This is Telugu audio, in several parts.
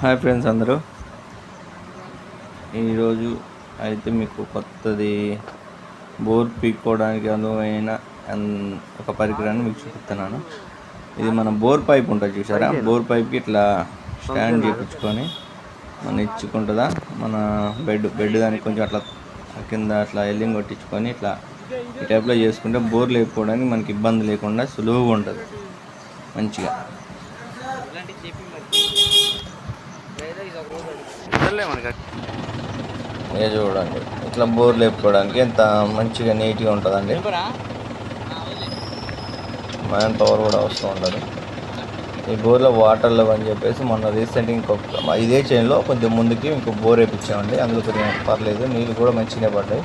హాయ్ ఫ్రెండ్స్ అందరూ. ఈరోజు అయితే మీకు కొత్తది బోర్ పీక్కోవడానికి అనువైన అన్- ఒక పరికరాన్ని మీకు చూపిస్తున్నాను. ఇది మన బోర్ పైప్ ఉంటుంది చూసారా? బోర్ పైప్కి ఇట్లా స్టాండ్ చేయించుకొని మన ఇచ్చుకుంటుందా? మన బెడ్ బెడ్ దానికి కొంచెం అట్లా కింద అట్లా ఎల్లింగ్ కొట్టించుకొని ఇట్లా ఈ టైప్లో చేసుకుంటే బోర్ లేకపోవడానికి మనకి ఇబ్బంది లేకుండా సులువుగా ఉంటుంది. మంచిగా. ఇక చూడండి. ఇట్లా బోర్ లేపుకోవడానికి ఎంత మంచిగా నీట్గా ఉంటుందండి. మ్యాన్ పవర్ కూడా అవసరం ఉండదు. ఈ బోర్లో వాటర్ లేవు అని చెప్పేసి మొన్న రీసెంట్ ఇంకొక ఇదే చైన్లో కొంచెం ముందుకి ఇంకో బోర్ వేయించామండి అందులో కొంచెం పర్లేదు నీళ్ళు కూడా మంచిగానే పడ్డాయి.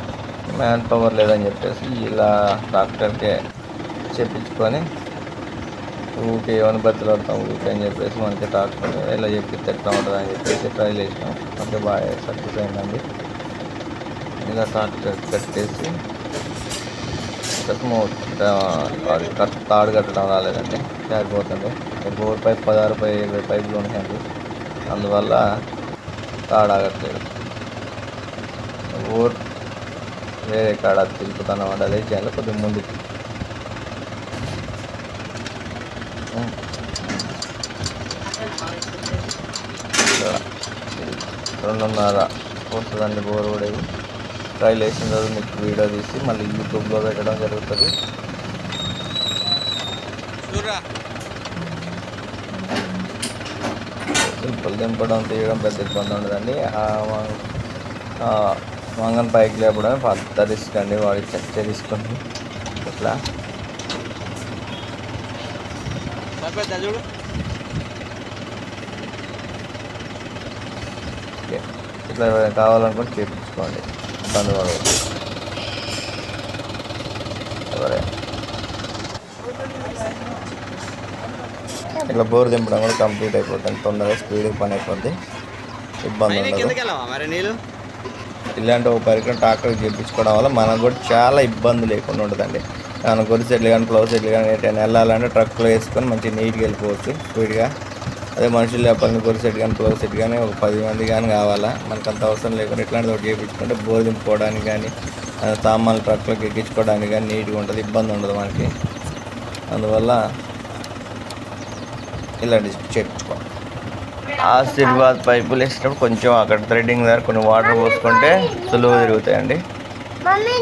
మ్యాన్ పవర్ లేదని చెప్పేసి ఇలా ట్రాక్టర్కే చెప్పించుకొని ఊకే ఏమైనా బతులు పడతాం ఊకే అని చెప్పేసి మనకి ట్రాక్టర్ ఇలా చెప్పి ఎట్లా ఉంటుంది అని చెప్పేసి ట్రై చేసినాం. అంటే బాగా సక్సెస్ అయిందండి. ఇలా ట్రాక్టర్ కట్టేసి స్మూత్ అది కట్ తాడు కట్టడం రాలేదండి. జారిపోతుంది. బోర్ పైప్ పదహారు పై ఇరవై పైపులు ఉన్నాయండి. అందువల్ల తాడు ఆగట్లేదు. బోర్ వేరే కాడ తిరుగుతున్నాం అంటే అదే చేయాలి కొద్దిగా ముందుకి రెండున్నర వస్తుందండి బోర్ కూడా ఇది. ట్రైల్ వేసిన తర్వాత మీకు వీడియో తీసి మళ్ళీ యూట్యూబ్లో పెట్టడం జరుగుతుంది. సింపుల్ దింపడం తీయడం పెద్ద ఇబ్బంది ఉండదండి. వంగన్ పైకి లేపడమే పెద్ద రిస్క్ అండి. వాడికి చచ్చే రిస్క్ ఉంది. ఇట్లా చూడు. ఇట్లా కావాలనుకుంటే చేయించుకోండి ఇబ్బంది ఇట్లా బోర్ దింపడం కూడా కంప్లీట్ అయిపోతుంది. తొందరగా స్పీడ్ పని అయిపోద్ది. ఇబ్బంది ఉండదు. ఇలాంటి ఒక పరికరం ట్రాక్టర్ చేయించుకోవడం వల్ల మనకు కూడా చాలా ఇబ్బంది లేకుండా ఉంటుందండి. మనం గొరి సెట్లు కానీ ఫ్లవర్ సెట్లు కానీ ఎటైనా వెళ్ళాలంటే ట్రక్లో వేసుకొని మంచిగా నీట్గా వెళ్ళిపోవచ్చు స్పీడ్గా. అదే మనుషులు పని గొరి సెట్ కానీ ఫ్లవర్ సెట్ కానీ ఒక పది మంది కానీ కావాలా? మనకు అంత అవసరం లేకుండా ఇట్లాంటిది ఒకటి చేయించుకుంటే బోర్ దింపుకోవడానికి కానీ సామాన్లు ట్రక్లోకి ఎక్కించుకోవడానికి కానీ నీట్గా ఉంటుంది ఇబ్బంది ఉండదు మనకి. అందువల్ల ఇలాంటి చేయించుకోండి ఆశీర్వాద్ పైపులు వేసినప్పుడు కొంచెం అక్కడ థ్రెడ్డింగ్ దగ్గర కొన్ని వాటర్ పోసుకుంటే సులువు తిరుగుతాయండి. మమ్మీ